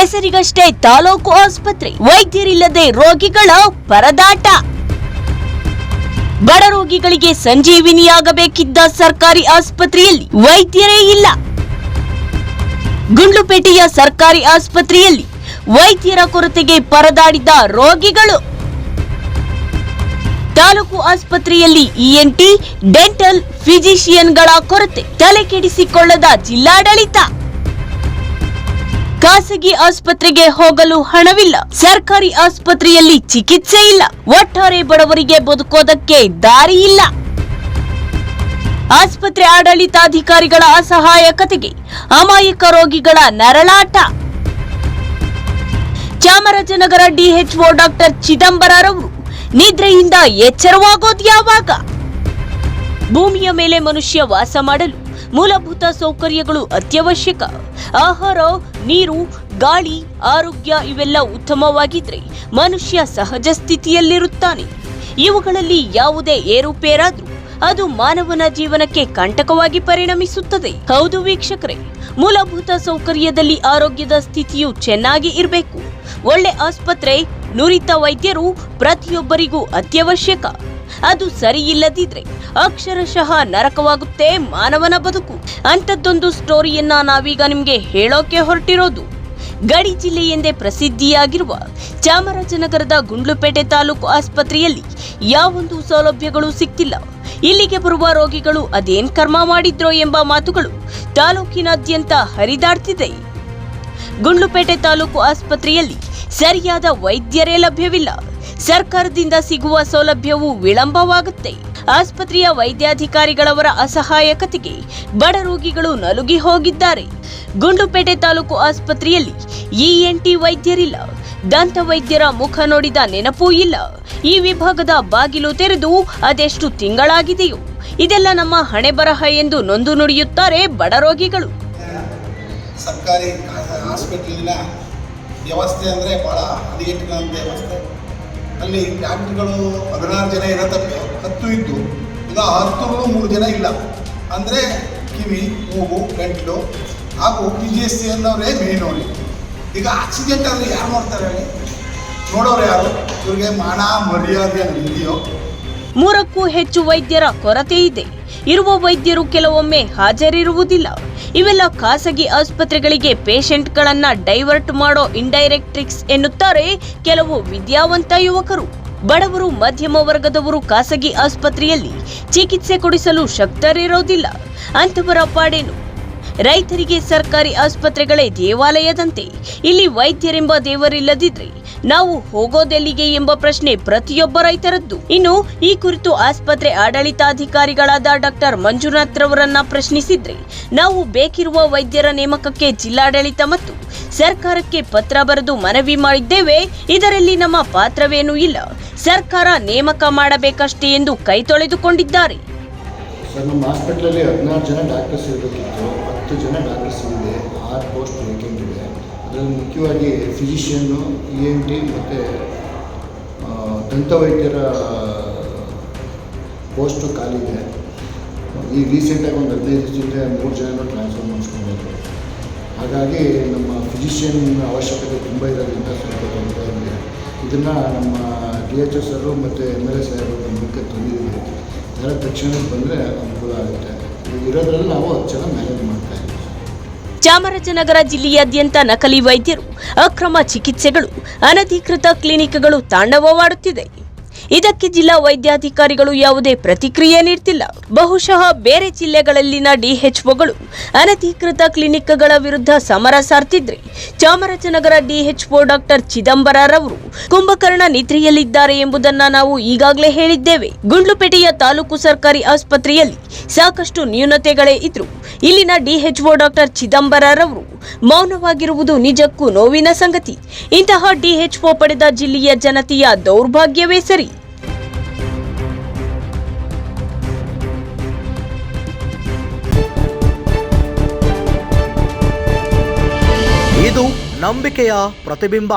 ಹೆಸರಿಗಷ್ಟೇ ತಾಲೂಕು ಆಸ್ಪತ್ರೆ, ವೈದ್ಯರಿಲ್ಲದೆ ರೋಗಿಗಳ ಪರದಾಟ. ಬಡ ರೋಗಿಗಳಿಗೆ ಸಂಜೀವಿನಿಯಾಗಬೇಕಿದ್ದ ಸರ್ಕಾರಿ ಆಸ್ಪತ್ರೆಯಲ್ಲಿ ವೈದ್ಯರೇ ಇಲ್ಲ. ಗುಂಡ್ಲುಪೇಟೆಯ ಸರ್ಕಾರಿ ಆಸ್ಪತ್ರೆಯಲ್ಲಿ ವೈದ್ಯರ ಕೊರತೆಗೆ ಪರದಾಡಿದ ರೋಗಿಗಳು. ತಾಲೂಕು ಆಸ್ಪತ್ರೆಯಲ್ಲಿ ಇಎನ್ಟಿ ಡೆಂಟಲ್ ಫಿಸಿಷಿಯನ್ಗಳ ಕೊರತೆ ತಲೆ ಕೆಡಿಸಿಕೊಳ್ಳದ ಜಿಲ್ಲಾಡಳಿತ. ಖಾಸಗಿ ಆಸ್ಪತ್ರೆಗೆ ಹೋಗಲು ಹಣವಿಲ್ಲ. ಸರ್ಕಾರಿ ಆಸ್ಪತ್ರೆಯಲ್ಲಿ ಚಿಕಿತ್ಸೆ ಇಲ್ಲ. ಒಟ್ಟಾರೆ ಬಡವರಿಗೆ ಬದುಕೋದಕ್ಕೆ ದಾರಿ ಇಲ್ಲ. ಆಸ್ಪತ್ರೆ ಆಡಳಿತಾಧಿಕಾರಿಗಳ ಅಸಹಾಯಕತೆಗೆ ಅಮಾಯಕ ರೋಗಿಗಳ ನರಳಾಟ. ಚಾಮರಾಜನಗರ ಡಿಎಚ್ಒ ಡಾಕ್ಟರ್ ಚಿದಂಬರರವರು ನಿದ್ರೆಯಿಂದ ಎಚ್ಚರವಾಗೋದು ಯಾವಾಗ? ಭೂಮಿಯ ಮೇಲೆ ಮನುಷ್ಯ ವಾಸ ಮಾಡಲು ಮೂಲಭೂತ ಸೌಕರ್ಯಗಳು ಅತ್ಯವಶ್ಯಕ. ಆಹಾರ, ನೀರು, ಗಾಳಿ, ಆರೋಗ್ಯ ಇವೆಲ್ಲ ಉತ್ತಮವಾಗಿದ್ರೆ ಮನುಷ್ಯ ಸಹಜ ಸ್ಥಿತಿಯಲ್ಲಿರುತ್ತಾನೆ. ಇವುಗಳಲ್ಲಿ ಯಾವುದೇ ಏರುಪೇರಾದ್ರೂ ಅದು ಮಾನವನ ಜೀವನಕ್ಕೆ ಕಂಟಕವಾಗಿ ಪರಿಣಮಿಸುತ್ತದೆ. ಹೌದು ವೀಕ್ಷಕರೇ, ಮೂಲಭೂತ ಸೌಕರ್ಯದಲ್ಲಿ ಆರೋಗ್ಯದ ಸ್ಥಿತಿಯು ಚೆನ್ನಾಗಿ ಇರಬೇಕು. ಒಳ್ಳೆ ಆಸ್ಪತ್ರೆ, ನುರಿತ ವೈದ್ಯರು ಪ್ರತಿಯೊಬ್ಬರಿಗೂ ಅತ್ಯವಶ್ಯಕ. ಅದು ಸರಿಯಿಲ್ಲದಿದ್ರೆ ಅಕ್ಷರಶಃ ನರಕವಾಗುತ್ತೆ ಮಾನವನ ಬದುಕು. ಅಂಥದ್ದೊಂದು ಸ್ಟೋರಿಯನ್ನ ನಾವೀಗ ನಿಮ್ಗೆ ಹೇಳೋಕೆ ಹೊರಟಿರೋದು. ಗಡಿ ಜಿಲ್ಲೆ ಎಂದೇ ಪ್ರಸಿದ್ಧಿಯಾಗಿರುವ ಚಾಮರಾಜನಗರದ ಗುಂಡ್ಲುಪೇಟೆ ತಾಲೂಕು ಆಸ್ಪತ್ರೆಯಲ್ಲಿ ಯಾವೊಂದು ಸೌಲಭ್ಯಗಳು ಸಿಕ್ತಿಲ್ಲ ಇಲ್ಲಿಗೆ ಬರುವ ರೋಗಿಗಳು ಅದೇನ್ ಕರ್ಮ ಮಾಡಿದ್ರೋ ಎಂಬ ಮಾತುಗಳು ತಾಲೂಕಿನಾದ್ಯಂತ ಹರಿದಾಡ್ತಿದೆ. ಗುಂಡ್ಲುಪೇಟೆ ತಾಲೂಕು ಆಸ್ಪತ್ರೆಯಲ್ಲಿ ಸರಿಯಾದ ವೈದ್ಯರೇ ಲಭ್ಯವಿಲ್ಲ. ಸರ್ಕಾರದಿಂದ ಸಿಗುವ ಸೌಲಭ್ಯವು ವಿಳಂಬವಾಗುತ್ತೆ. ಆಸ್ಪತ್ರೆಯ ವೈದ್ಯಾಧಿಕಾರಿಗಳವರ ಅಸಹಾಯಕತೆಗೆ ಬಡ ರೋಗಿಗಳು ನಲುಗಿ ಹೋಗಿದ್ದಾರೆ. ಗುಂಡುಪೇಟೆ ತಾಲೂಕು ಆಸ್ಪತ್ರೆಯಲ್ಲಿ ಇಎನ್ಟಿ ವೈದ್ಯರಿಲ್ಲ. ದಂತ ವೈದ್ಯರ ಮುಖ ನೋಡಿದ ನೆನಪೂ ಇಲ್ಲ. ಈ ವಿಭಾಗದ ಬಾಗಿಲು ತೆರೆದು ಅದೆಷ್ಟು ತಿಂಗಳಾಗಿದೆಯೋ. ಇದೆಲ್ಲ ನಮ್ಮ ಹಣೆ ಬರಹ ಎಂದು ನೊಂದು ನುಡಿಯುತ್ತಾರೆ ಬಡ ರೋಗಿಗಳು. ಸರ್ಕಾರಿ ಹಾಸ್ಪಿಟಲಿನ ವ್ಯವಸ್ಥೆ ಅಂದರೆ ಬಹಳ ಹದಗೆಟ್ಟಿದಂಥ ವ್ಯವಸ್ಥೆ. ಅಲ್ಲಿ ಡಾಕ್ಟ್ರುಗಳು ಹದಿನಾರು ಜನ ಇರತಕ್ಕ ಹತ್ತು ಇದ್ದು ಈಗ ಹತ್ತರಲ್ಲೂ ಮೂರು ಜನ ಇಲ್ಲ. ಅಂದರೆ ಕಿವಿ, ಮೂಗು ಗಂಟಲು ಹಾಗೂ ಪಿ ಜಿ ಎಸ್ ಸಿ ಅನ್ನೋರೇ ಮೇನ್ ಅವ್ರಿಗೆ ಈಗ ಆಕ್ಸಿಡೆಂಟ್ ಯಾರು ಮಾಡ್ತಾರೆ ಹೇಳಿ? ನೋಡೋರು ಯಾರು? ಇವ್ರಿಗೆ ಮಾನ, ಮರ್ಯಾದೆ ಇದೆಯೋ? ಮೂರಕ್ಕೂ ಹೆಚ್ಚು ವೈದ್ಯರ ಕೊರತೆ ಇದೆ. ಇರುವ ವೈದ್ಯರು ಕೆಲವೊಮ್ಮೆ ಹಾಜರಿರುವುದಿಲ್ಲ. ಇವೆಲ್ಲ ಖಾಸಗಿ ಆಸ್ಪತ್ರೆಗಳಿಗೆ ಪೇಷಂಟ್ಗಳನ್ನ ಡೈವರ್ಟ್ ಮಾಡೋ ಇಂಡೈರೆಕ್ಟ್ ಟ್ರಿಕ್ಸ್ ಎನ್ನುತ್ತಾರೆ ಕೆಲವು ವಿದ್ಯಾವಂತ ಯುವಕರು. ಬಡವರು, ಮಧ್ಯಮ ವರ್ಗದವರು ಖಾಸಗಿ ಆಸ್ಪತ್ರೆಯಲ್ಲಿ ಚಿಕಿತ್ಸೆ ಕೊಡಿಸಲು ಶಕ್ತರಿರೋದಿಲ್ಲ. ಅಂಥವರ ಪಾಡೇನು? ರೈತರಿಗೆ ಸರ್ಕಾರಿ ಆಸ್ಪತ್ರೆಗಳೇ ದೇವಾಲಯದಂತೆ. ಇಲ್ಲಿ ವೈದ್ಯರೆಂಬ ದೇವರಿಲ್ಲದಿದ್ರೆ ನಾವು ಹೋಗೋದೆಲ್ಲಿಗೆ ಎಂಬ ಪ್ರಶ್ನೆ ಪ್ರತಿಯೊಬ್ಬ ರೈತರದ್ದು. ಇನ್ನು ಈ ಕುರಿತು ಆಸ್ಪತ್ರೆ ಆಡಳಿತಾಧಿಕಾರಿಗಳಾದ ಡಾಕ್ಟರ್ ಮಂಜುನಾಥ್ ರವರನ್ನ ಪ್ರಶ್ನಿಸಿದ್ರೆ ನಾವು ಬೇಕಿರುವ ವೈದ್ಯರ ನೇಮಕಕ್ಕೆ ಜಿಲ್ಲಾಡಳಿತ ಮತ್ತು ಸರ್ಕಾರಕ್ಕೆ ಪತ್ರ ಬರೆದು ಮನವಿ ಮಾಡಿದ್ದೇವೆ. ಇದರಲ್ಲಿ ನಮ್ಮ ಪಾತ್ರವೇನೂ ಇಲ್ಲ. ಸರ್ಕಾರ ನೇಮಕ ಮಾಡಬೇಕಷ್ಟೇ ಎಂದು ಕೈ ತೊಳೆದುಕೊಂಡಿದ್ದಾರೆ. ಸರ್, ನಮ್ಮ ಹಾಸ್ಪಿಟ್ಲಲ್ಲಿ ಹದಿನಾರು ಜನ ಡಾಕ್ಟರ್ಸ್ ಇರಬೇಕಿತ್ತು. ಹತ್ತು ಜನ ಡಾಕ್ಟರ್ಸ್ ಇದೆ ಆರು ಪೋಸ್ಟ್ ವೇಕೆಂಟ್ ಇದೆ. ಅದರಲ್ಲಿ ಮುಖ್ಯವಾಗಿ ಫಿಸಿಷಿಯನ್ನು ಇ ಎನ್ ಟಿ ಮತ್ತು ದಂತವೈದ್ಯರ ಪೋಸ್ಟು ಖಾಲಿ ಇದೆ ಈ ರೀಸೆಂಟಾಗಿ ಒಂದು ಹದಿನೈದು ದಿವಸದಿಂದ ಮೂರು ಜನ ಟ್ರಾನ್ಸ್ಫರ್ ಮಾಡಿಸ್ಕೊಂಡಿದ್ರು ಹಾಗಾಗಿ ನಮ್ಮ ಫಿಸಿಷಿಯನ್ ಅವಶ್ಯಕತೆ ತುಂಬ ಇರೋದ್ರಿಂದ ಸ್ವಲ್ಪ ತೊಂದರೆ ಇದೆ ಇದನ್ನು ನಮ್ಮ ಡಿ ಎಚ್ ಎಸ್ ಅವರು ಮತ್ತು ಎಂ ಎಲ್ ಎ ಸಾಹೇಬರು ಗಮನಕ್ಕೆ ತಂದಿದ್ದೀವಿ. ಇದರ ತಕ್ಷಣ ಬಂದರೆ ಅನುಕೂಲ ಆಗುತ್ತೆ. ಇರೋದ್ರಲ್ಲಿ ನಾವು ಹತ್ತು ಜನ ಮ್ಯಾನೇಜ್ ಮಾಡ್ತಾ ಇದ್ದೀವಿ. ಚಾಮರಾಜನಗರ ಜಿಲ್ಲೆಯಾದ್ಯಂತ ನಕಲಿ ವೈದ್ಯರು, ಅಕ್ರಮ ಚಿಕಿತ್ಸೆಗಳು, ಅನಧಿಕೃತ ಕ್ಲಿನಿಕ್ಗಳು ತಾಂಡವವಾಡುತ್ತಿದೆ. ಇದಕ್ಕೆ ಜಿಲ್ಲಾ ವೈದ್ಯಾಧಿಕಾರಿಗಳು ಯಾವುದೇ ಪ್ರತಿಕ್ರಿಯೆ ನೀಡುತ್ತಿಲ್ಲ ಬಹುಶಃ ಬೇರೆ ಜಿಲ್ಲೆಗಳಲ್ಲಿನ ಡಿಎಚ್ಒಗಳು ಅನಧಿಕೃತ ಕ್ಲಿನಿಕ್ಗಳ ವಿರುದ್ಧ ಸಮರ ಸಾರ್ತಿದ್ರೆ ಚಾಮರಾಜನಗರ ಡಿಎಚ್ಒ ಡಾಕ್ಟರ್ ಚಿದಂಬರರವರು ಕುಂಭಕರ್ಣ ನಿದ್ರೆಯಲ್ಲಿದ್ದಾರೆ ಎಂಬುದನ್ನ ನಾವು ಈಗಾಗಲೇ ಹೇಳಿದ್ದೇವೆ. ಗುಂಡ್ಲುಪೇಟೆಯ ತಾಲೂಕು ಸರ್ಕಾರಿ ಆಸ್ಪತ್ರೆಯಲ್ಲಿ ಸಾಕಷ್ಟು ನ್ಯೂನತೆಗಳೇ ಇದ್ರು. ಇಲ್ಲಿನ ಡಿಎಚ್ಒ ಡಾಕ್ಟರ್ ಚಿದಂಬರರವರು ಮೌನವಾಗಿರುವುದು ನಿಜಕ್ಕೂ ನೋವಿನ ಸಂಗತಿ. ಇಂತಹ ಡಿಎಚ್ಒ ಪಡೆದ ಜಿಲ್ಲೆಯ ಜನತೆಯ ದೌರ್ಭಾಗ್ಯವೇ ಸರಿ. ನಂಬಿಕೆಯ ಪ್ರತಿಬಿಂಬ.